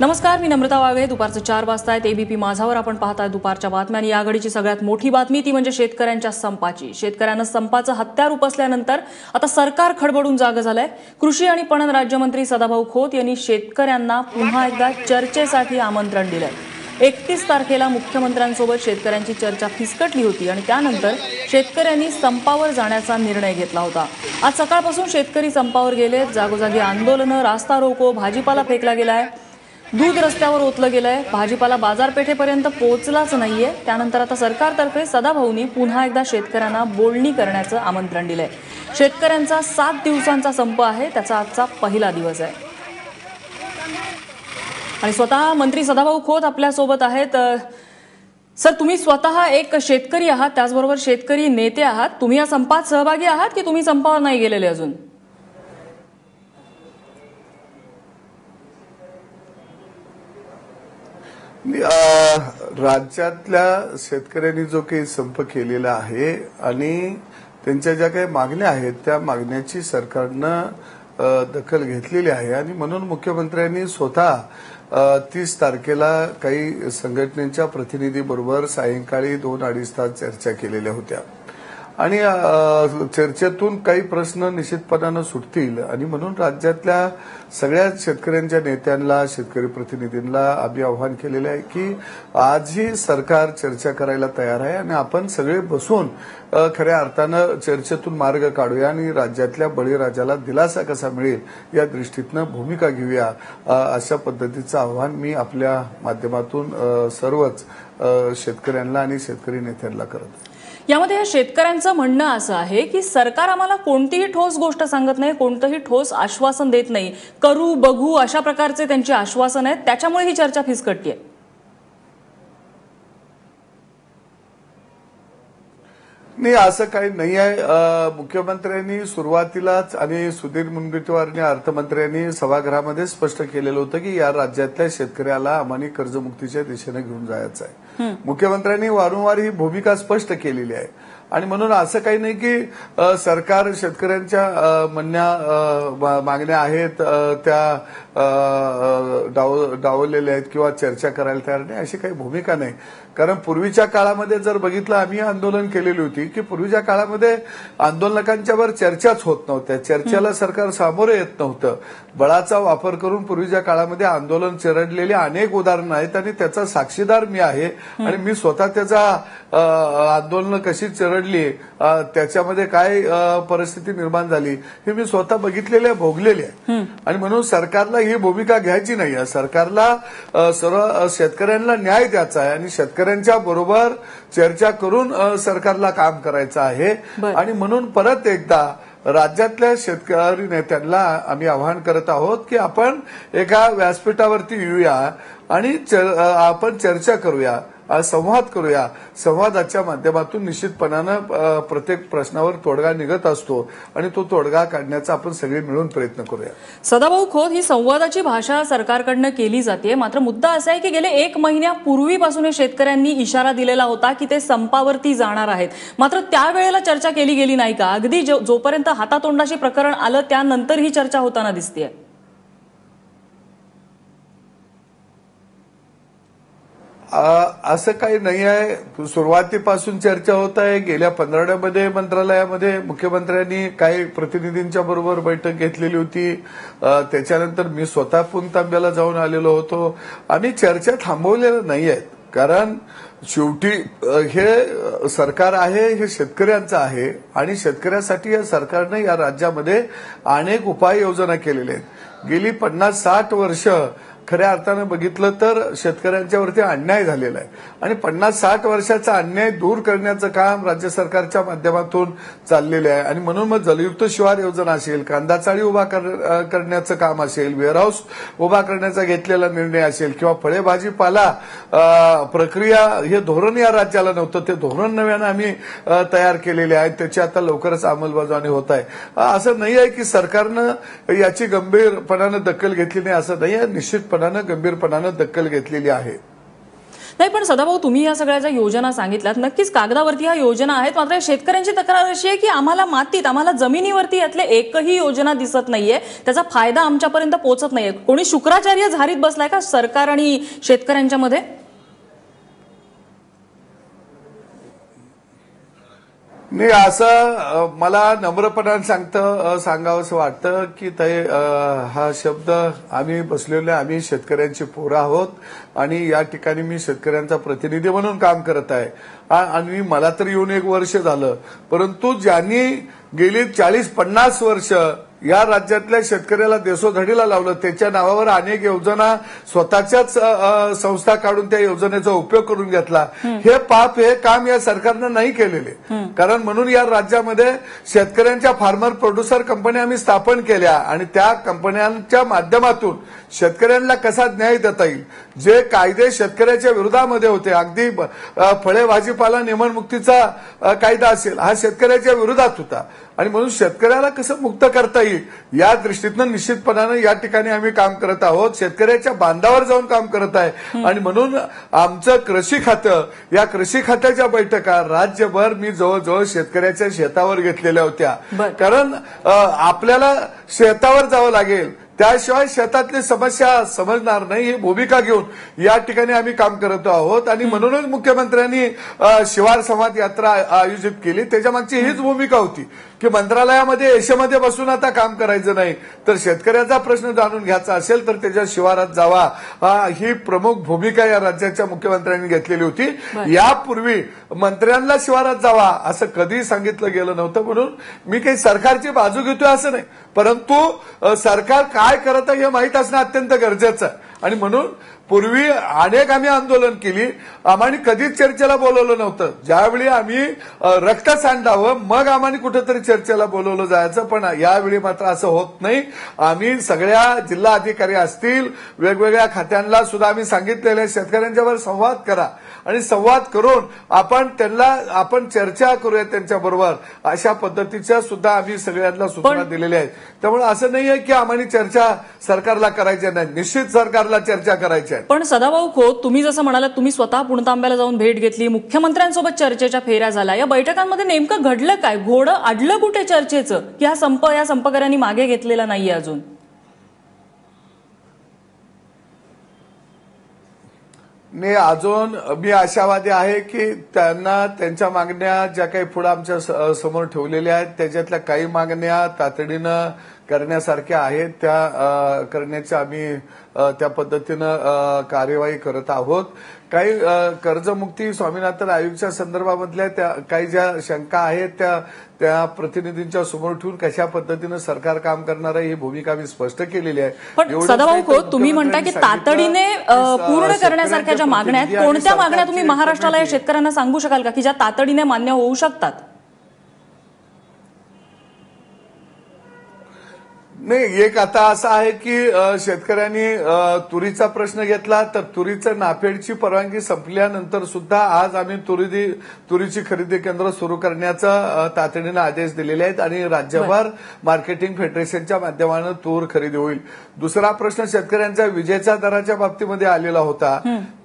नमस्कार मी नम्रता वाळवे दुपारचं चार वाजता आहेत एबीपी माझावर. आपण पाहताय दुपारच्या बातम्या आणि यागडीची सगळ्यात मोठी बातमी ती म्हणजे शेतकऱ्यांच्या संपाची. शेतकऱ्यांना संपाचं हत्यार उपसल्यानंतर आता सरकार खडबडून जागं झालंय. कृषी आणि पणन राज्यमंत्री सदाभाऊ खोत यांनी शेतकऱ्यांना पुन्हा एकदा चर्चेसाठी आमंत्रण दिलंय. एकतीस तारखेला मुख्यमंत्र्यांसोबत शेतकऱ्यांची चर्चा फिसकटली होती आणि त्यानंतर शेतकऱ्यांनी संपावर जाण्याचा निर्णय घेतला होता. आज सकाळपासून शेतकरी संपावर गेले जागोजागी आंदोलनं रास्ता रोको भाजीपाला फेकला गेलाय. दूध रस्त्यावर ओतलं गेलंय. भाजीपाला बाजारपेठेपर्यंत पोहोचलाच नाहीये. त्यानंतर आता सरकारतर्फे सदाभाऊनी पुन्हा एकदा शेतकऱ्यांना बोलणी करण्याचं आमंत्रण दिलंय. शेतकऱ्यांचा सात दिवसांचा संप आहे. त्याचा आजचा पहिला दिवस आहे. आणि स्वतः मंत्री सदाभाऊ खोत आपल्यासोबत आहेत. सर तुम्ही स्वतः एक शेतकरी आहात. त्याचबरोबर शेतकरी नेते आहात. तुम्ही या संपात सहभागी आहात की तुम्ही संपावर नाही गेलेले अजून? राज्यातल्या शेतकऱ्यांनी जो काही संप केलेला आहे आणि त्यांच्या ज्या काही मागण्या आहेत त्या मागण्याची सरकारनं दखल घेतलेली आहे. आणि म्हणून मुख्यमंत्र्यांनी स्वतः तीस तारखेला काही संघटनेच्या प्रतिनिधीबरोबर सायंकाळी दोन अडीच तास चर्चा केलेल्या होत्या. आणि चर्चेतून काही प्रश्न निश्चितपणानं सुटतील. आणि म्हणून राज्यातल्या सगळ्या शेतकऱ्यांच्या नेत्यांना शेतकरी प्रतिनिधींना आम्ही आव्हान केलेलं आहे की आजही सरकार चर्चा करायला तयार आहे आणि आपण सगळे बसून खऱ्या अर्थानं चर्चेतून मार्ग काढूया आणि राज्यातल्या बळीराजाला दिलासा कसा मिळेल या दृष्टीतनं भूमिका घेऊया अशा पद्धतीचं आव्हान मी आपल्या माध्यमातून सर्वच शेतकऱ्यांना आणि शेतकरी नेत्यांना करत यामध्ये शेतकऱ्यांचं म्हणणं असं आहे की सरकार आम्हाला कोणतीही ठोस गोष्ट सांगत नाही कोणतंही ठोस आश्वासन देत नाही. करू बघू अशा प्रकारचे त्यांचे आश्वासन आहेत. त्याच्यामुळे ही चर्चा फिसकटतीये. नाही असं काही नाही आहे मुख्यमंत्र्यांनी सुरुवातीलाच आणि सुधीर मुनगंटीवार आणि अर्थमंत्र्यांनी सभागृहामध्ये स्पष्ट केलेलं होतं की या राज्यातल्या शेतकऱ्याला अंबानी कर्जमुक्तीच्या दिशेने घेऊन जायचं आहे मुख्यमंत्र्यांनी वारंवार ही भूमिका स्पष्ट केलेली आहे. आणि म्हणून असं काही नाही की सरकार शेतकऱ्यांच्या म्हणण्या मागण्या आहेत त्या अ, डाव आहेत किंवा चर्चा करायला तयार नाही अशी काही भूमिका नाही. कारण पूर्वीच्या काळामध्ये जर बघितलं आम्ही आंदोलन केलेली होती की पूर्वीच्या काळामध्ये आंदोलकांच्यावर चर्चाच होत नव्हत्या. चर्चेला सरकार सामोरं येत नव्हतं. बळाचा वापर करून पूर्वीच्या काळामध्ये आंदोलन चिरडलेली अनेक उदाहरणं आहेत आणि त्याचा साक्षीदार मी आहे. आणि मी स्वतः त्याचा आंदोलनं कशी चिरडली त्याच्यामध्ये काय परिस्थिती निर्माण झाली हे मी स्वतः बघितलेली आहे भोगलेली आहे. आणि म्हणून सरकारला ही भूमिका घ्यायची नाही सरकारला सर्व शेतकऱ्यांना न्याय द्यायचा आहे आणि शेतकऱ्यांच्या बरोबर चर्चा करून सरकारला काम करायचं आहे. आणि म्हणून परत एकदा राज्यातल्या शेतकरी नेत्यांना आम्ही आवाहन करत आहोत की आपण एका व्यासपीठावरती येऊया आणि आपण चर्चा करूया संवाद करूया. संवादाच्या माध्यमातून निश्चितपणानं प्रत्येक प्रश्नावर तोडगा निघत असतो आणि तो तोडगा काढण्याचा आपण सगळे मिळून प्रयत्न करूया. सदाभाऊ खोत ही संवादाची भाषा सरकारकडनं केली जाते. मात्र मुद्दा असा आहे की गेले एक महिन्यापूर्वीपासून शेतकऱ्यांनी इशारा दिलेला होता की ते संपावरती जाणार आहेत. मात्र त्यावेळेला चर्चा केली गेली नाही का? अगदी जो- जोपर्यंत हातातोंडाशी प्रकरण आलं त्यानंतर ही चर्चा होताना दिसतीये. असं काही नाही आहे. सुरुवातीपासून चर्चा होत आहे. गेल्या पंधरवड्यामध्ये मंत्रालयामध्ये मुख्यमंत्र्यांनी काही प्रतिनिधींच्या बरोबर बैठक घेतलेली होती. त्याच्यानंतर मी स्वतः पुणतांब्याला जाऊन आलेलो होतो. आम्ही चर्चा थांबवलेल्या नाही आहेत. कारण शेवटी हे सरकार आहे हे शेतकऱ्यांचं आहे. आणि शेतकऱ्यासाठी या सरकारने या राज्यामध्ये अनेक उपाययोजना केलेल्या आहेत. गेली पन्नास साठ वर्ष खऱ्या अर्थानं बघितलं तर शेतकऱ्यांच्यावरती अन्याय झालेला आहे. आणि पन्नास साठ वर्षाचा अन्याय दूर करण्याचं काम राज्य सरकारच्या माध्यमातून चाललेलं आहे. आणि म्हणून मग जलयुक्त शिवार योजना असेल कांदा चाळी उभा कर- करण्याचं काम असेल वेअरहाऊस उभा करण्याचा घेतलेला निर्णय असेल किंवा फळे भाजीपाला प्रक्रिया हे धोरण या राज्याला नव्हतं. ते धोरण नव्यानं आम्ही तयार केलेले आहे त्याची आता लवकरच अंमलबजावणी होत आहे. असं नाही आहे की सरकारनं याची गंभीरपणानं दखल घेतली नाही असं नाही आहे. निश्चितपणे गंभीरपणानं दखल घेतलेली आहे. नाही पण सदाभाऊ तुम्ही या सगळ्या ज्या योजना सांगितल्यात नक्कीच कागदावरती ह्या योजना आहेत. मात्र शेतकऱ्यांची तक्रार अशी आहे की आम्हाला मातीत आम्हाला जमिनीवरती यातले एकही योजना दिसत नाहीये. त्याचा फायदा आमच्यापर्यंत पोहोचत नाहीये. कोणी शुक्राचार्य झारीत बसलाय का सरकार आणि शेतकऱ्यांच्या मध्ये? नाही असं मला नम्रपणाने सांगतं सांगावंसं वाटतं की ते हा शब्द आम्ही बसलेले आम्ही शेतकऱ्यांची पोरं आहोत आणि या ठिकाणी मी शेतकऱ्यांचा प्रतिनिधी म्हणून काम करत आहे. आणि मला तर येऊन एक वर्ष झालं परंतु ज्यांनी गेली चाळीस पन्नास वर्ष या राज्यातल्या शेतकऱ्याला देशोधडीला लावलं. त्याच्या नावावर अनेक योजना स्वतःच्याच संस्था काढून त्या योजनेचा उपयोग करून घेतला. हे पाप हे काम या सरकारनं नाही केलेले. कारण म्हणून या राज्यामध्ये शेतकऱ्यांच्या फार्मर प्रोड्युसर कंपन्या आम्ही स्थापन केल्या आणि त्या कंपन्यांच्या माध्यमातून शेतकऱ्यांना कसा न्याय देता येईल? जे कायदे शेतकऱ्याच्या विरोधामध्ये होते. अगदी फळे भाजीपाला नियमनमुक्तीचा कायदा असेल. हा शेतकऱ्याच्या विरोधात होता. आणि म्हणून शेतकऱ्याला कसं मुक्त करता येईल? या दृष्टीतनं निश्चितपणानं या ठिकाणी आम्ही काम करत आहोत. शेतकऱ्याच्या बांधावर जाऊन काम करत आहे. आणि म्हणून आमचं कृषी खातं या कृषी खात्याच्या बैठका राज्यभर मी जवळजवळ शेतकऱ्याच्या शेतावर घेतलेल्या होत्या. कारण आपल्याला शेतावर जावं लागेल. त्याशिवाय शेतातली समस्या समजणार नाही ही भूमिका घेऊन या ठिकाणी आम्ही काम करत आहोत. आणि म्हणूनच मुख्यमंत्र्यांनी शिवार संवाद यात्रा आयोजित केली. त्याच्या मागची हीच भूमिका होती की मंत्रालयामध्ये एशेमध्ये बसून आता काम करायचं नाही. तर शेतकऱ्याचा प्रश्न जाणून घ्यायचा असेल तर त्याच्या शिवारात जावा. हा, प्रमुख भूमिका या राज्याच्या मुख्यमंत्र्यांनी घेतलेली होती. यापूर्वी मंत्र्यांना शिवारात जावा असं कधी सांगितलं गेलं नव्हतं म्हणून मी काही सरकारची बाजू घेतोय असं नाही. परंतु सरकार काय करत आहे हे माहीत असणं अत्यंत गरजेचं आहे. आणि म्हणून पूर्वी अनेक आम्ही आंदोलन केली. आम्हाला कधीच चर्चेला बोलवलं नव्हतं. ज्यावेळी आम्ही रक्त सांडावं मग आम्हाला कुठेतरी चर्चेला बोलवलं जायचं. पण यावेळी मात्र असं होत नाही. आम्ही सगळ्या जिल्हा अधिकारी असतील वेगवेगळ्या खात्यांना सुद्धा आम्ही सांगितलेलं आहे. शेतकऱ्यांच्यावर संवाद करा आणि संवाद करून आपण त्यांना आपण चर्चा करूया त्यांच्या बरोबर अशा पद्धतीच्या सुद्धा आम्ही सगळ्यांना सूचना दिलेल्या आहेत. त्यामुळे असं नाहीये की आम्हाला चर्चा सरकारला करायच्या नाही. निश्चित सरकारला चर्चा करायच्या आहेत पण सदाभाऊ खोत तुम्ही जसं म्हणालात तुम्ही स्वतः पुणतांब्याला जाऊन भेट घेतली मुख्यमंत्र्यांसोबत चर्चेच्या फेऱ्या झाल्या. या बैठकांमध्ये नेमकं घडलं काय? घोडं अडलं कुठे चर्चेचं? की हा संप या संपकऱ्यांनी मागे घेतलेला नाहीये अजून? नाही अजून मी आशावादी आहे की त्यांना त्यांच्या मागण्या ज्या काही पुढे आमच्यासमोर ठेवलेल्या आहेत त्याच्यातल्या काही मागण्या तातडीनं करण्यासारख्या आहेत त्या करण्याच्या आम्ही त्या पद्धतीनं कार्यवाही करत आहोत. काही कर्जमुक्ती स्वामीनाथन आयोगच्या संदर्भामधल्या त्या काही ज्या शंका आहेत त्या त्या प्रतिनिधींच्या समोर ठेवून कशा पद्धतीनं सरकार काम करणार आहे ही भूमिका मी स्पष्ट केलेली आहे. पण सदाभाऊ खोत तुम्ही म्हणता की तातडीने पूर्ण करण्यासारख्या ज्या मागण्या आहेत कोणत्या मागण्या तुम्ही महाराष्ट्राला या शेतकऱ्यांना सांगू शकाल का की ज्या तातडीने मान्य होऊ शकतात? नाही एक आता असं आहे की शेतकऱ्यांनी तुरीचा प्रश्न घेतला तर तुरीचं नाफेडची परवानगी संपल्यानंतर सुद्धा आज आम्ही तुरी तुरीची खरेदी केंद्र सुरू करण्याचा तातडीनं आदेश दिलेले आहेत आणि राज्यभर मार्केटिंग फेडरेशनच्या माध्यमानं तूर खरेदी होईल. दुसरा प्रश्न शेतकऱ्यांच्या विजेच्या दराच्या बाबतीमध्ये आलेला होता.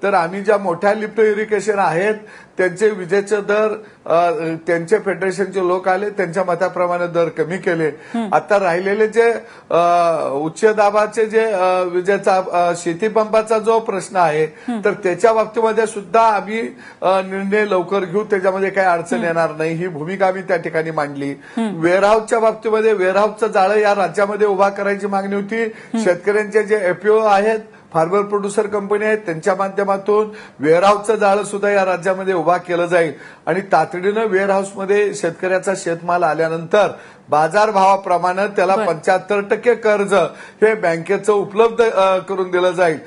तर आम्ही ज्या मोठ्या लिफ्ट इरिगेशन आहेत त्यांचे विजेचे दर त्यांचे फेडरेशनचे लोक आले त्यांच्या मताप्रमाणे दर कमी केले. आता राहिलेले जे उच्च दाबाचे जे विजेचा शेतीपंपाचा जो प्रश्न आहे तर त्याच्या बाबतीमध्ये सुद्धा आम्ही निर्णय लवकर घेऊ त्याच्यामध्ये काही अडचण येणार नाही. ही भूमिका आम्ही त्या ठिकाणी मांडली. वेअरहाऊसच्या बाबतीमध्ये वेअरहाऊसचं जाळं या राज्यामध्ये उभा करायची मागणी होती. शेतकऱ्यांचे जे एफपीओ आहेत फार्मर प्रोड्युसर कंपनी आहेत त्यांच्या माध्यमातून वेअरहाऊसचं जाळं सुद्धा या राज्यामध्ये उभा केलं जाईल. आणि तातडीनं वेअरहाऊसमध्ये शेतकऱ्याचा शेतमाल आल्यानंतर बाजारभावाप्रमाणे त्याला. पंच्याहत्तर टक्के कर्ज हे बँकेचं उपलब्ध करून दिलं जाईल.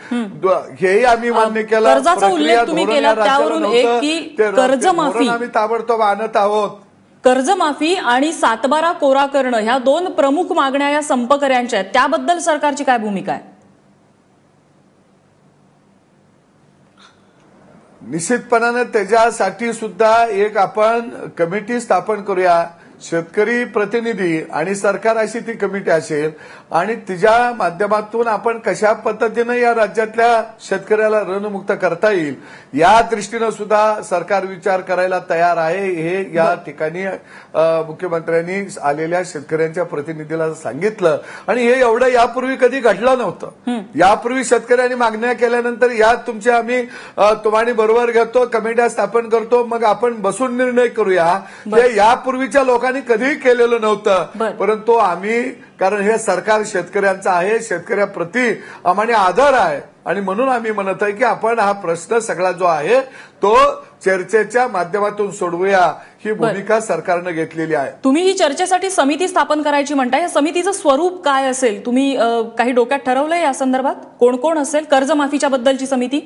हेही आम्ही मान्य केलं. कर्जमाफी. आम्ही ताबडतोब आणत आहोत. कर्जमाफी आणि सातबारा कोरा करणं ह्या दोन प्रमुख मागण्या या संपकऱ्यांच्या आहेत. त्याबद्दल सरकारची काय भूमिका आहे? निश्चितपणानं त्याच्यासाठी सुद्धा एक आपण कमिटी स्थापन करूया. शेतकरी प्रतिनिधी आणि सरकार अशी ती कमिटी असेल आणि तिच्या माध्यमातून आपण कशा पद्धतीनं या राज्यातल्या शेतकऱ्याला ऋणमुक्त करता येईल या दृष्टीनं सुद्धा सरकार विचार करायला तयार आहे. हे या ठिकाणी मुख्यमंत्र्यांनी आलेल्या शेतकऱ्यांच्या प्रतिनिधीला सांगितलं. आणि हे एवढं यापूर्वी कधी घडलं नव्हतं. यापूर्वी शेतकऱ्यांनी मागण्या केल्यानंतर या तुमच्या आम्ही तुम्हाला बरोबर घेतो कमिट्या स्थापन करतो मग आपण बसून निर्णय करूया. हे यापूर्वीच्या लोकांनी कधीही केलेलं नव्हतं. परंतु आम्ही कारण हे सरकार शेतकऱ्यांचं आहे शेतकऱ्याप्रती आम्हाला आदर आहे. आणि म्हणून आम्ही म्हणत आहे की आपण हा प्रश्न सगळा जो आहे तो चर्चेच्या माध्यमातून सोडवूया. ही भूमिका सरकारनं घेतलेली आहे. तुम्ही ही चर्चेसाठी समिती स्थापन करायची म्हणताय. या समितीचं स्वरूप काय असेल? तुम्ही काही डोक्यात ठरवलंय या संदर्भात? कोण कोण असेल? कर्जमाफीच्या बद्दलची समिती?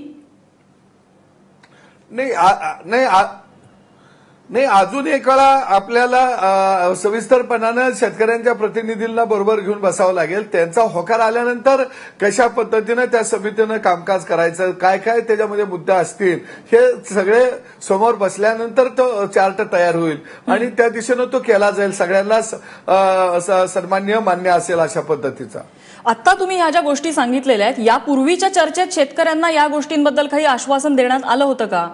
नाही नाही अजून एक वेळा आपल्याला सविस्तरपणानं शेतकऱ्यांच्या प्रतिनिधींना बरोबर घेऊन बसावं लागेल. त्यांचा होकार आल्यानंतर कशा पद्धतीनं त्या समितीनं कामकाज करायचं काय काय त्याच्यामध्ये मुद्दे असतील हे सगळे समोर बसल्यानंतर तो चार्ट तयार होईल. आणि त्या दिशेनं तो केला जाईल. सगळ्यांना सन्मान्य मान्य असेल अशा पद्धतीचा. आता तुम्ही ह्या ज्या गोष्टी सांगितलेल्या आहेत यापूर्वीच्या चर्चेत शेतकऱ्यांना या गोष्टींबद्दल काही आश्वासन देण्यात आलं होतं का?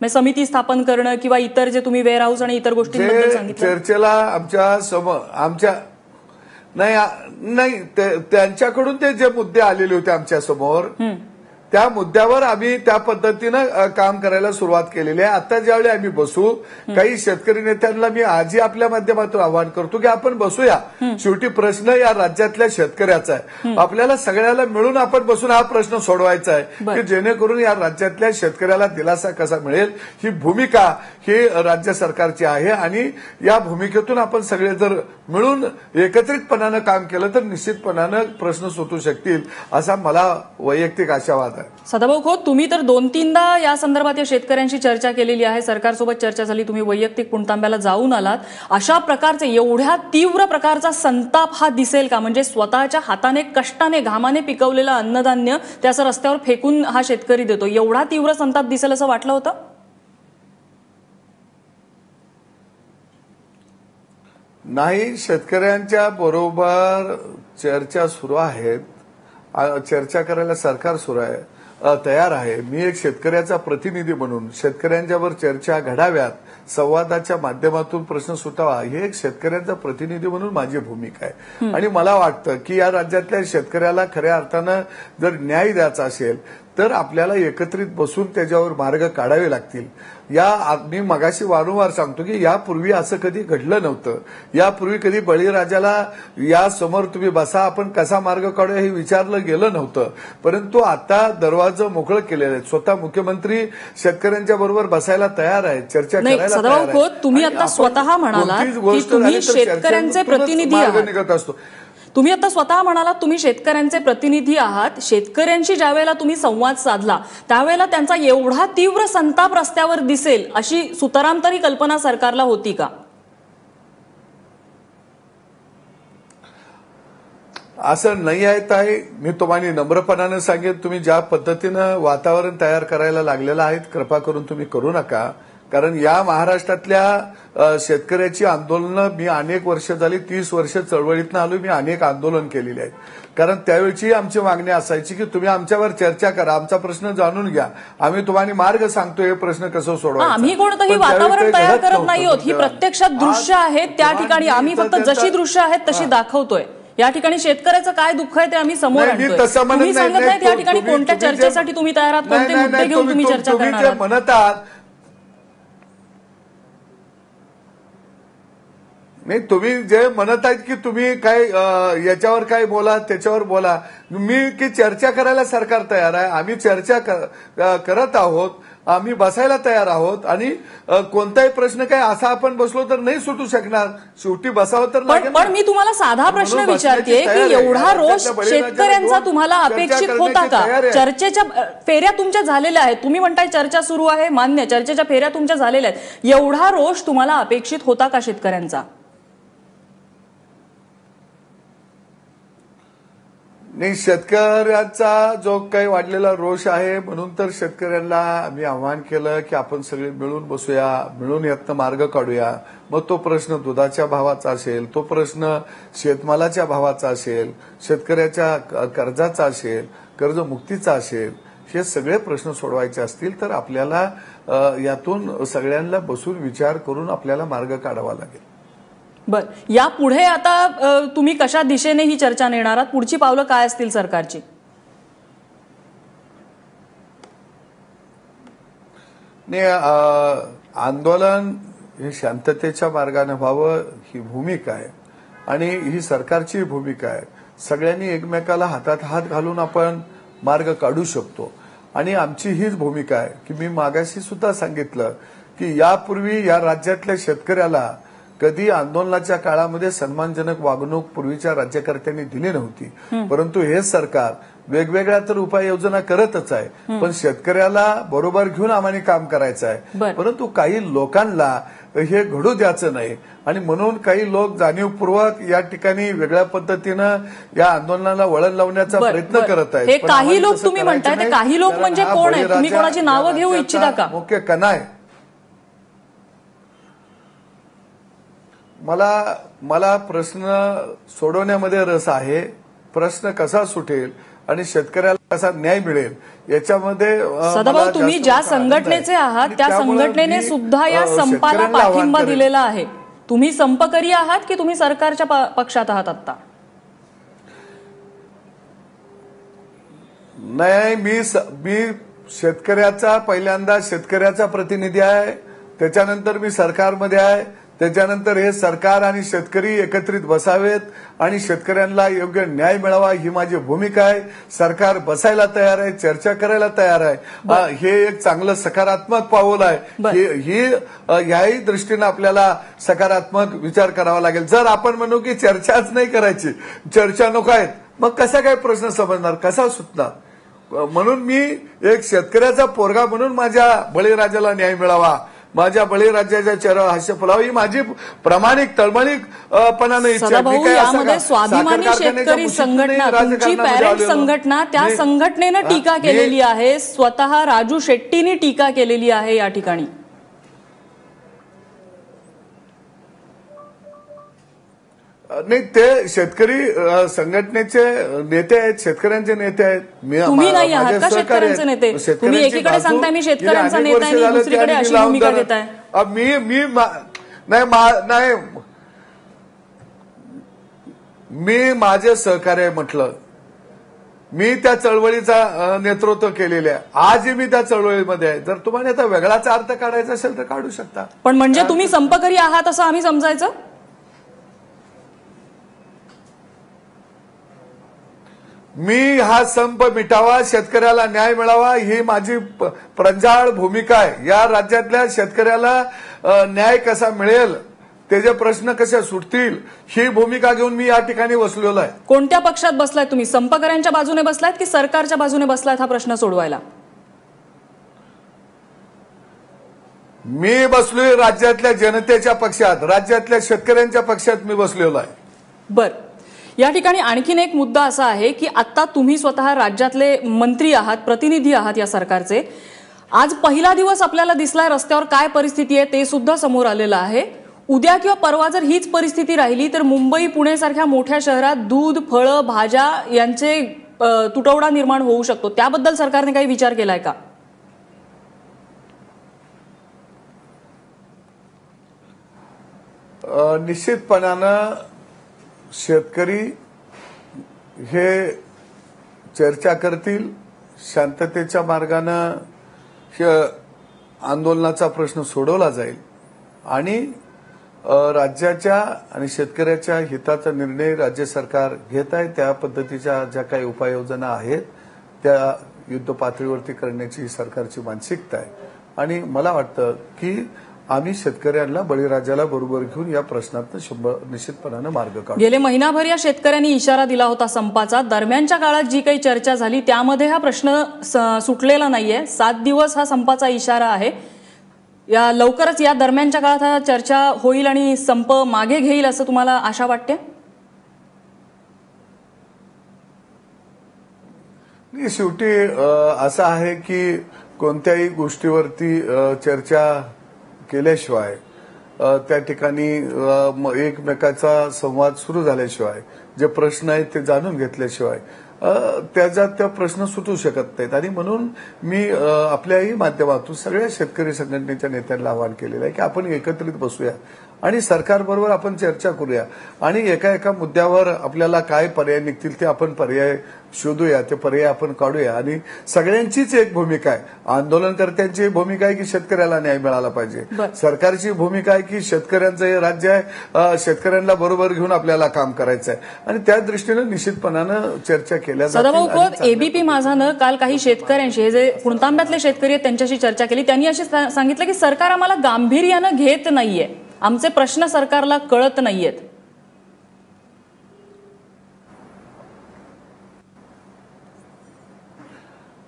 म्हणजे समिती स्थापन करणं किंवा इतर जे तुम्ही वेअर हाऊस आणि इतर गोष्टींबद्दल सांगितलं? चर्चेला आमच्यासमोर आमच्या नाही नाही त्यांच्याकडून ते जे मुद्दे आलेले होते आमच्यासमोर त्या मुद्द्यावर आम्ही त्या पद्धतीनं काम करायला सुरुवात केलेली आहे. आता ज्यावेळी आम्ही बसू काही शेतकरी नेत्यांना मी आजही आपल्या माध्यमातून आवाहन करतो की आपण बसूया. शेवटी प्रश्न या राज्यातल्या शेतकऱ्याचा आहे. आपल्याला सगळ्याला मिळून आपण बसून हा प्रश्न सोडवायचा आहे. की जेणेकरून या राज्यातल्या शेतकऱ्याला दिलासा कसा मिळेल ही भूमिका ही राज्य सरकारची आहे आणि या भूमिकेतून आपण सगळे जर मिळून एकत्रितपणानं काम केलं तर निश्चितपणानं प्रश्न सुटू शकतील असा मला वैयक्तिक आशावाद आहे. सदाभाऊ खोत तुम्ही तर दोन तीनदा या संदर्भात या शेतकऱ्यांशी चर्चा केलेली आहे. सरकारसोबत चर्चा झाली. तुम्ही वैयक्तिक पुणतांब्याला जाऊन आलात. अशा प्रकारचे एवढ्या तीव्र प्रकारचा संताप हा दिसेल का? म्हणजे स्वतःच्या हाताने कष्टाने घामाने पिकवलेलं अन्नधान्य ते असं रस्त्यावर फेकून हा शेतकरी देतो. एवढा तीव्र संताप दिसेल असं वाटलं होतं? नाही शेतकऱ्यांच्या बरोबर चर्चा सुरू आहेत. चर्चा करायला सरकार सुरू आहे. तयार आहे. मी एक शेतकऱ्याचा प्रतिनिधी म्हणून शेतकऱ्यांच्यावर चर्चा घडाव्यात संवादाच्या माध्यमातून प्रश्न सुटावा ही एक शेतकऱ्यांचा प्रतिनिधी म्हणून माझी भूमिका आहे. आणि मला वाटतं की या राज्यातल्या शेतकऱ्याला खऱ्या अर्थानं जर न्याय द्यायचा असेल तर आपल्याला एकत्रित बसून त्याच्यावर मार्ग काढावे लागतील. या मी मगाशी वारंवार सांगतो की यापूर्वी असं कधी घडलं नव्हतं. यापूर्वी कधी बळीराजाला या समोर तुम्ही बसा आपण कसा मार्ग काढूया हे विचारलं गेलं नव्हतं. परंतु आता दरवाजं मोकळं केलेलं आहे स्वतः मुख्यमंत्री शेतकऱ्यांच्या बरोबर बसायला तयार आहेत चर्चा करायला तुम्ही आता स्वतः की गोष्ट शेतकऱ्यांचे प्रतिनिधी. निघत असतो. तुम्ही आता स्वतः म्हणालात तुम्ही शेतकऱ्यांचे प्रतिनिधी आहात. शेतकऱ्यांशी ज्या वेळेला तुम्ही संवाद साधला त्यावेळेला त्यांचा एवढा तीव्र संताप रस्त्यावर दिसेल अशी सुताराम तरी कल्पना सरकारला होती का? असं नाही आहे ताई. मी तुम्हाला नम्रपणानं सांगेन तुम्ही ज्या पद्धतीनं वातावरण तयार करायला लागलेलं आहे कृपा करून तुम्ही करू नका. कारण या महाराष्ट्रातल्या शेतकऱ्याची आंदोलनं मी अनेक वर्ष झाली तीस वर्ष चळवळीतनं आलो मी अनेक आंदोलन केलेली आहेत कारण त्यावेळची आमची मागणी असायची की तुम्ही आमच्यावर चर्चा करा आमचा प्रश्न जाणून घ्या आम्ही तुम्हाला मार्ग सांगतो हे प्रश्न कसं सोडवायचा आम्ही कोणतंही वातावरण तयार करत नाही आहोत ही. प्रत्यक्षात दृश्य आहेत त्या ठिकाणी आम्ही फक्त जशी दृश्य आहेत तशी. दाखवतोय या ठिकाणी शेतकऱ्याचं काय दुःख आहे ते आम्ही समोर तुम्ही. सांगत नाही, या ठिकाणी कोणत्या चर्चेसाठी तुम्ही तयार आहात कोणते मुद्दे घेऊन तुम्ही चर्चा करणार म्हणत आहात नाही तुम्ही जे म्हणत आहेत की तुम्ही काय याच्यावर काय बोला त्याच्यावर बोला. मी की चर्चा करायला सरकार तयार आहे. आम्ही चर्चा करत आहोत. आम्ही बसायला तयार आहोत. आणि कोणताही प्रश्न काय असा आपण बसलो तर नाही सुटू शकणार. शेवटी बसावं तर पण. मी तुम्हाला साधा प्रश्न विचारते की. एवढा रोष शेतकऱ्यांचा तुम्हाला अपेक्षित होता का. चर्चेच्या फेऱ्या तुमच्या झालेल्या आहेत. तुम्ही म्हणताय चर्चा सुरू आहे. मान्य. चर्चेच्या फेऱ्या तुमच्या झालेल्या आहेत. एवढा रोष तुम्हाला अपेक्षित होता का शेतकऱ्यांचा? नाही शेतकऱ्याचा जो काही वाढलेला रोष आहे म्हणून तर शेतकऱ्यांना आम्ही आव्हान केलं की आपण सगळे मिळून बसूया मिळून यातनं मार्ग काढूया. मग तो प्रश्न दुधाच्या भावाचा असेल तो प्रश्न शेतमालाच्या भावाचा असेल शेतकऱ्याच्या कर्जाचा असेल कर्जमुक्तीचा असेल हे सगळे प्रश्न सोडवायचे असतील तर आपल्याला यातून सगळ्यांना बसून विचार करून आपल्याला मार्ग काढावा लागेल. बर यापुढे आता तुम्ही कशा दिशेने ही चर्चा नेणार आहात? पुढची पावलं काय असतील सरकारची? आंदोलन हे शांततेच्या मार्गाने व्हावं ही भूमिका आहे. आणि ही सरकारची भूमिका आहे. सगळ्यांनी एकमेकाला हातात हात घालून आपण मार्ग काढू शकतो. आणि आमची हीच भूमिका आहे की मी मागाशी सुद्धा सांगितलं की यापूर्वी या राज्यातल्या शेतकऱ्याला कधी आंदोलनाच्या काळामध्ये सन्मानजनक वागणूक पूर्वीच्या राज्यकर्त्यांनी दिली नव्हती परंतु हे सरकार वेगवेगळ्या तर उपाययोजना करतच आहे पण शेतकऱ्याला बरोबर घेऊन आम्हाला काम करायचं आहे. परंतु काही लोकांना हे घडू द्यायचं नाही आणि म्हणून काही लोक जाणीवपूर्वक या ठिकाणी वेगळ्या पद्धतीनं या आंदोलनाला वळण लावण्याचा प्रयत्न. करत आहेत काही लोक तुम्ही म्हणताय. काही लोक म्हणजे कोण आहेत? तुम्ही कोणाची नावं घेऊ इच्छिता का? मुख्य कणा आहे मला मला प्रश्न सोडवण्यामध्ये रस आहे. प्रश्न कसा सुटेल आणि शेतकऱ्याला कसा न्याय मिळेल याच्यामध्ये सदाभाऊ तुम्ही ज्या. संघटनेचे आहात त्या संघटनेने सुद्धा या संपाला पाठिंबा. दिलेला आहे. तुम्ही संपकरी आहात की तुम्ही सरकारच्या पक्षात आहात आता नाही मी मी शेतकऱ्याचा पहिल्यांदा शेतकऱ्याचा प्रतिनिधी आहे. त्याच्यानंतर मी सरकारमध्ये आहे. त्याच्यानंतर हे सरकार आणि शेतकरी एकत्रित बसावेत आणि शेतकऱ्यांना योग्य न्याय मिळावा ही माझी भूमिका आहे. सरकार बसायला तयार आहे चर्चा करायला तयार आहे. हे एक चांगलं सकारात्मक पाऊल आहे. ही याही दृष्टीनं आपल्याला सकारात्मक विचार करावा लागेल. जर आपण म्हणू की चर्चाच नाही करायची चर्चा नको आहेत मग कसा काय प्रश्न समजणार? कसा सुटणार? म्हणून मी एक शेतकऱ्याचा पोरगा म्हणून माझ्या बळीराजाला न्याय मिळावा. माझ्या बळीराजाच्या चेहऱ्यावर हास्य फुलावं. ही माझी प्रामाणिक तळमळीक अ, पणानं इच्छा यामध्ये स्वाभिमानी शेतकरी संघटना तुमची पॅरेंट. संघटना त्या संघटनेनं टीका केलेली आहे. स्वतः राजू शेट्टीने टीका केलेली आहे या ठिकाणी. नाही ते शेतकरी संघटनेचे नेते आहेत शेतकऱ्यांचे नेते आहेत मी- तुम्ही नाही आहात का शेतकऱ्यांचे. नेते? तुम्ही एकीकडे सांगताय मी शेतकऱ्यांचा अनेक नेता आहे दुसरीकडे अशी भूमिका. घेताय. अ, मी मी नाही मा- नाही मी माझे सहकार्य म्हटलं मी त्या चळवळीचा नेतृत्व केलेले आहे आजही मी त्या चळवळीमध्ये आहे जर तुम्हाला आता वेगळाच अर्थ काढायचा असेल तर काढू शकता पण म्हणजे तुम्ही संपकरी आहात असं आम्ही समजायचं मी हा संप मिटावा शेतकऱ्याला न्याय मिळावा ही माझी प्रंजाळ भूमिका आहे. या राज्यातल्या शेतकऱ्याला न्याय कसा मिळेल त्याचे प्रश्न कसे सुटतील ही भूमिका घेऊन मी या ठिकाणी बसलेलो आहे. कोणत्या पक्षात बसलायत तुम्ही? संपकऱ्यांच्या बाजूने बसलायत की सरकारच्या बाजूने बसलायत हा प्रश्न सोडवायला? मी बसलोय राज्यातल्या जनतेच्या पक्षात राज्यातल्या शेतकऱ्यांच्या पक्षात मी बसलेलो आहे. बर. या ठिकाणी आणखीन एक मुद्दा असा आहे की आता तुम्ही स्वतः राज्यातले मंत्री आहात प्रतिनिधी आहात या सरकारचे. आज पहिला दिवस आपल्याला दिसलाय रस्त्यावर काय परिस्थिती आहे ते सुद्धा समोर आलेलं आहे. उद्या किंवा परवा जर हीच परिस्थिती राहिली तर मुंबई पुणे सारख्या मोठ्या शहरात दूध फळं भाज्या यांचे तुटवडा निर्माण होऊ शकतो. त्याबद्दल सरकारने काही विचार केलाय का? निश्चितपणानं शेतकरी हे चर्चा करतील शांततेच्या मार्गानं हे आंदोलनाचा प्रश्न सोडवला जाईल आणि राज्याच्या आणि शेतकऱ्याच्या हिताचा निर्णय राज्य सरकार घेत आहे त्या पद्धतीच्या ज्या काही उपाययोजना आहेत त्या युद्ध पातळीवरती करण्याची सरकारची मानसिकता आहे. आणि मला वाटतं की आम्ही शेतकऱ्यांना बळीराजाला बरोबर घेऊन या प्रश्नात शंभर निश्चितपणानं मार्ग काढू. गेले महिनाभर या शेतकऱ्यांनी इशारा दिला होता संपाचा. दरम्यानच्या काळात जी काही चर्चा झाली त्यामध्ये हा प्रश्न सुटलेला नाहीये. सात दिवस हा संपाचा इशारा आहे. या लवकरच या दरम्यानच्या काळात हा चर्चा होईल आणि संप मागे घेईल असं तुम्हाला आशा वाटते? शेवटी असं आहे की कोणत्याही गोष्टीवरती चर्चा केल्याशिवाय त्या ठिकाणी एकमेकाचा संवाद सुरू झाल्याशिवाय जे प्रश्न आहेत ते जाणून घेतल्याशिवाय त्याचा त्याच्यात त्या प्रश्न सुटू शकत नाहीत. आणि म्हणून मी आपल्याही माध्यमातून सगळ्या शेतकरी संघटनेच्या नेत्यांना आवाहन केलेलं आहे की आपण एकत्रित बसूया आणि सरकारबरोबर आपण चर्चा करूया. आणि एका एका मुद्द्यावर आपल्याला काय पर्याय निघतील ते आपण पर्याय शोधूया ते पर्याय आपण काढूया. आणि सगळ्यांचीच एक भूमिका आहे. आंदोलनकर्त्यांची भूमिका आहे की शेतकऱ्याला न्याय मिळाला पाहिजे. सरकारची भूमिका आहे की शेतकऱ्यांचं हे राज्य आहे शेतकऱ्यांना बरोबर घेऊन आपल्याला काम करायचं आहे आणि त्या दृष्टीनं निश्चितपणानं चर्चा केल्या चांगल्या एबीपी माझानं काल काही शेतकऱ्यांशी हे जे पुणतांब्यातले शेतकरी आहेत त्यांच्याशी चर्चा केली. त्यांनी अशी सांगितलं की सरकार आम्हाला गांभीर्यानं घेत नाहीये. आमचे प्रश्न सरकारला कळत नाहीयेत.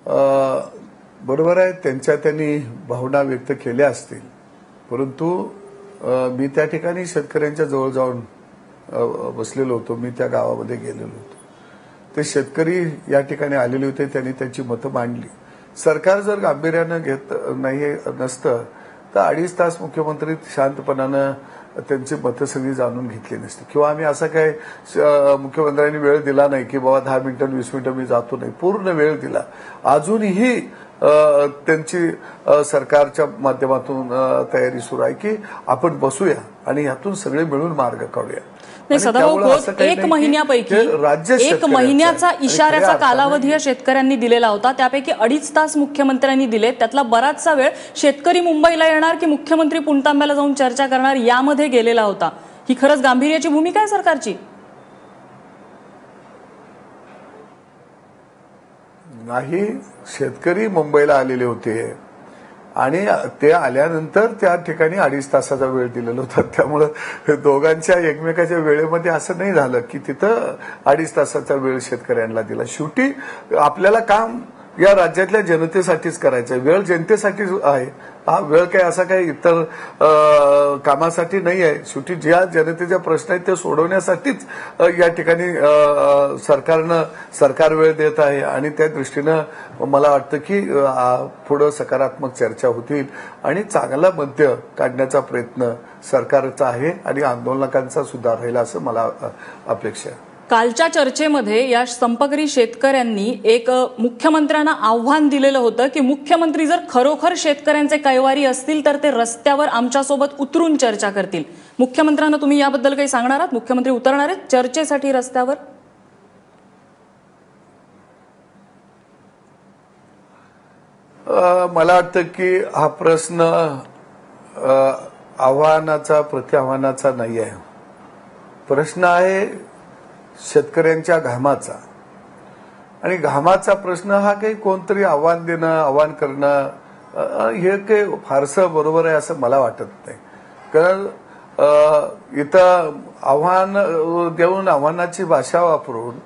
बरोबर आहे त्यांच्या त्यांनी भावना व्यक्त केल्या असतील. परंतु मी त्या ठिकाणी शेतकऱ्यांच्या जवळ जाऊन बसलेलो होतो. मी त्या गावामध्ये गेलेलो होतो. ते शेतकरी या ठिकाणी आलेले होते त्यांनी त्यांची मतं मांडली. सरकार जर गांभीर्यानं घेत नाही नसतं तर अडीच तास मुख्यमंत्री शांतपणानं त्यांची मतं सगळी जाणून घेतली नसती. किंवा आम्ही असा काय मुख्यमंत्र्यांनी वेळ दिला नाही की बाबा दहा मिनिटं वीस मिनिटं मी जातो नाही. पूर्ण वेळ दिला. अजूनही त्यांची सरकारच्या माध्यमातून तयारी सुरू आहे की आपण बसूया आणि यातून सगळे मिळून मार्ग काढूया. नाही सदाभाऊ खोत एक महिन्यापैकी एक. महिन्याचा इशाऱ्याचा कालावधी या शेतकऱ्यांनी दिलेला होता. त्यापैकी अडीच तास मुख्यमंत्र्यांनी दिले. त्यातला बराचसा वेळ शेतकरी मुंबईला येणार की मुख्यमंत्री पुणतांब्याला जाऊन चर्चा करणार यामध्ये गेलेला होता. ही खरंच गांभीर्याची भूमिका आहे सरकारची? नाही शेतकरी मुंबईला आलेले होते. आणि ते आल्यानंतर त्या ठिकाणी अडीच तासाचा वेळ दिलेला होता. त्यामुळं दोघांच्या एकमेकाच्या वेळेमध्ये असं नाही झालं की तिथं अडीच तासाचा वेळ शेतकऱ्यांना दिला. शेवटी आपल्याला काम या राज्यातल्या जनतेसाठीच करायचं आहे वेळ जनतेसाठीच आहे हा वेळ काय असा काही इतर कामासाठी नाही आहे शेवटी ज्या जनतेच्या प्रश्न आहेत ते सोडवण्यासाठीच या ठिकाणी सरकारनं सरकार वेळ देत आहे. आणि त्या दृष्टीनं मला वाटतं की पुढं सकारात्मक चर्चा होतील आणि चांगला मध्य काढण्याचा प्रयत्न सरकारचा आहे आणि आंदोलकांचा सुद्धा राहील असं मला अपेक्षा आहे. कालच्या चर्चेमध्ये या संपकरी शेतकऱ्यांनी एक मुख्यमंत्र्यांना आव्हान दिलेलं होतं की मुख्यमंत्री जर खरोखर शेतकऱ्यांचे कैवारी असतील तर ते रस्त्यावर आमच्यासोबत उतरून चर्चा करतील. मुख्यमंत्र्यांना तुम्ही याबद्दल काही सांगणार आहात? मुख्यमंत्री उतरणार आहेत चर्चेसाठी रस्त्यावर? मला वाटतं की हा प्रश्न आव्हानाचा प्रत्याव्हानाचा नाही आहे. प्रश्न आहे शेतकऱ्यांच्या घामाचा. आणि घामाचा प्रश्न हा काही कोणतरी आव्हान देणं आव्हान करणं हे काही फारसं बरोबर आहे असं मला वाटत नाही. कारण इथं आव्हान देऊन आव्हानाची भाषा वापरून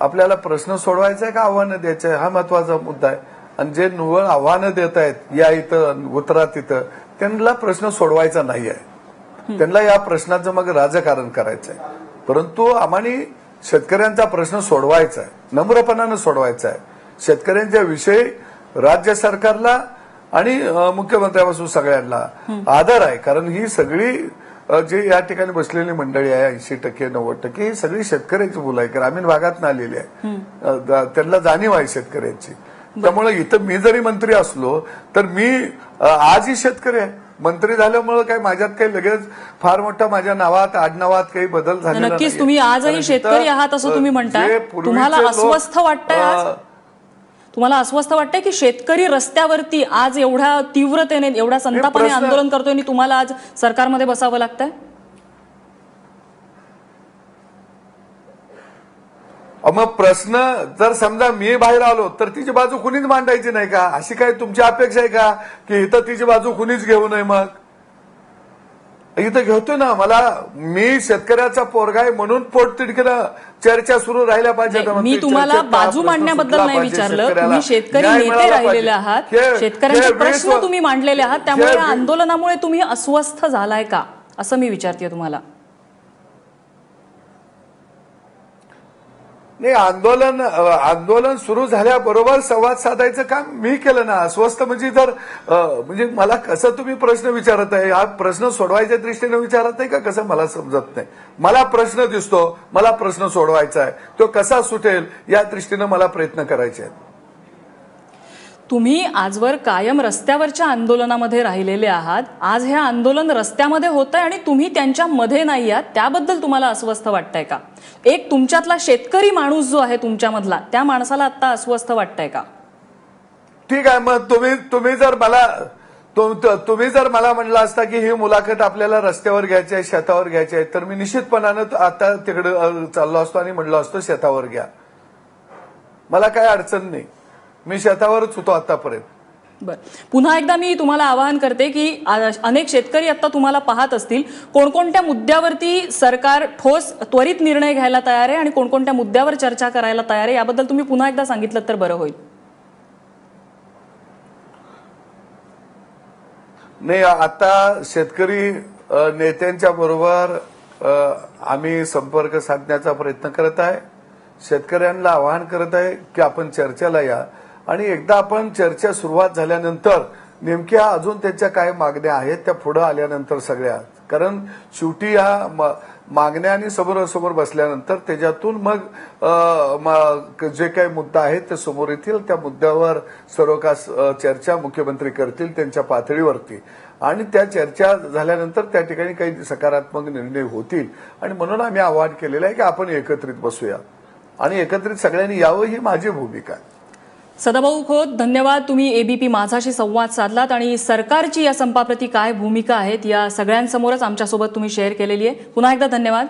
आपल्याला प्रश्न सोडवायचा आहे का आव्हानं द्यायचं आहे? हा महत्त्वाचा मुद्दा आहे. आणि जे निवळ आव्हानं देत आहेत या इथं उतरा तिथं त्यांना प्रश्न सोडवायचा नाही आहे. त्यांना या प्रश्नाचं मग राजकारण करायचं आहे. परंतु आम्हाने शेतकऱ्यांचा प्रश्न सोडवायचा आहे नम्रपणानं सोडवायचा आहे शेतकऱ्यांच्या विषयी राज्य सरकारला आणि मुख्यमंत्र्यापासून सगळ्यांना आदर आहे. कारण ही सगळी जे या ठिकाणी बसलेली मंडळी आहे ऐंशी टक्के नव्वद टक्के ही सगळी शेतकऱ्याची मुलं आहे ग्रामीण भागात आलेली आहे. त्यांना जाणीव आहे शेतकऱ्यांची. त्यामुळे इथं मी जरी मंत्री असलो तर मी आजही शेतकरी आहे. मंत्री झाल्यामुळे काय माझ्यात काही लगेच फार मोठा माझ्या नावात आडनावात काही बदल झाला नक्कीच तुम्ही आजही शेतकरी आहात असं तुम्ही म्हणताय. तुम्हाला अस्वस्थ वाटतंय? तुम्हाला अस्वस्थ वाटतंय की शेतकरी रस्त्यावरती आज एवढ्या तीव्रतेने एवढ्या संतापाने आंदोलन करतोय आणि तुम्हाला आज सरकारमध्ये बसावं लागतंय? मग प्रश्न जर समजा मी बाहेर आलो तर तिची बाजू कुणीच मांडायची नाही का? अशी काय तुमची अपेक्षा आहे का? की इथं तिची बाजू कुणीच घेऊ नये मग? इथं घेतो ना. मला मी शेतकऱ्याचा पोरगा आहे म्हणून पोटतिडकीनं चर्चा सुरू राहिल्या पाहिजे. मी तुम्हाला बाजू मांडण्याबद्दल नाही विचारलं. तुम्ही शेतकरी नेते राहिलेले आहात शेतकऱ्यांचे प्रश्न तुम्ही मांडलेले आहात त्यामुळे आंदोलनामुळे तुम्ही अस्वस्थ झालाय का? असं मी विचारते तुम्हाला. नाही आंदोलन आंदोलन सुरू झाल्याबरोबर संवाद साधायचं काम मी केलं ना. अस्वस्थ म्हणजे जर म्हणजे मला कसं तुम्ही प्रश्न विचारत आहे हा प्रश्न सोडवायच्या दृष्टीने विचारत आहे का कसं मला समजत नाही? मला प्रश्न दिसतो मला प्रश्न सोडवायचा आहे. तो कसा सुटेल या दृष्टीनं मला प्रयत्न करायचे आहेत. तुम्ही आजवर कायम रस्त्यावरच्या आंदोलनामध्ये राहिलेले आहात. आज हे आंदोलन रस्त्यामध्ये होत आहे आणि तुम्ही त्यांच्या मध्ये नाही आहात. त्याबद्दल तुम्हाला अस्वस्थ वाटतंय का? एक तुमच्यातला शेतकरी माणूस जो आहे तुमच्यामधला त्या माणसाला आता अस्वस्थ वाटतंय का? ठीक आहे मग तुम्ही तुम्ही जर मला तुम्ही जर मला म्हणलं असता की ही मुलाखत आपल्याला रस्त्यावर घ्यायची आहे शेतावर घ्यायची आहे तर मी निश्चितपणानं आता तिकडे चाललो असतो आणि म्हणलो असतो शेतावर घ्या. मला काय अडचण नाही. मी शेतावरच होतो आतापर्यंत. बर. पुन्हा एकदा मी तुम्हाला आवाहन करते की अनेक शेतकरी आता तुम्हाला पाहत असतील कोणकोणत्या मुद्द्यावरती सरकार ठोस त्वरित निर्णय घ्यायला तयार आहे आणि कोणकोणत्या मुद्द्यावर चर्चा करायला तयार आहे याबद्दल तुम्ही पुन्हा एकदा सांगितलं तर बरं होईल. नाही आता शेतकरी नेत्यांच्या बरोबर आम्ही संपर्क साधण्याचा प्रयत्न करत आहे. शेतकऱ्यांना आवाहन करत आहे की आपण चर्चेला या. आणि एकदा आपण चर्चा सुरुवात झाल्यानंतर नेमक्या अजून त्यांच्या काय मागण्या आहेत त्या पुढे आल्यानंतर सगळ्या कारण शेवटी या म- मागण्या आणि समोरासमोर बसल्यानंतर त्याच्यातून मग जे काही मुद्दा आहेत ते समोर येतील. त्या मुद्द्यावर सर्व का चर्चा मुख्यमंत्री करतील त्यांच्या पातळीवरती. आणि त्या चर्चा झाल्यानंतर त्या ठिकाणी काही सकारात्मक निर्णय होतील. आणि म्हणून आम्ही आवाहन केलेलं आहे की आपण एकत्रित बसूया. आणि एकत्रित सगळ्यांनी यावं ही माझी भूमिका आहे. सदाभाऊ खोत धन्यवाद. तुम्ही एबीपी माझाशी संवाद साधलात आणि सरकारची या संपाप्रती काय भूमिका आहेत या सगळ्यांसमोरच आमच्यासोबत तुम्ही शेअर केलेली आहे. पुन्हा एकदा धन्यवाद.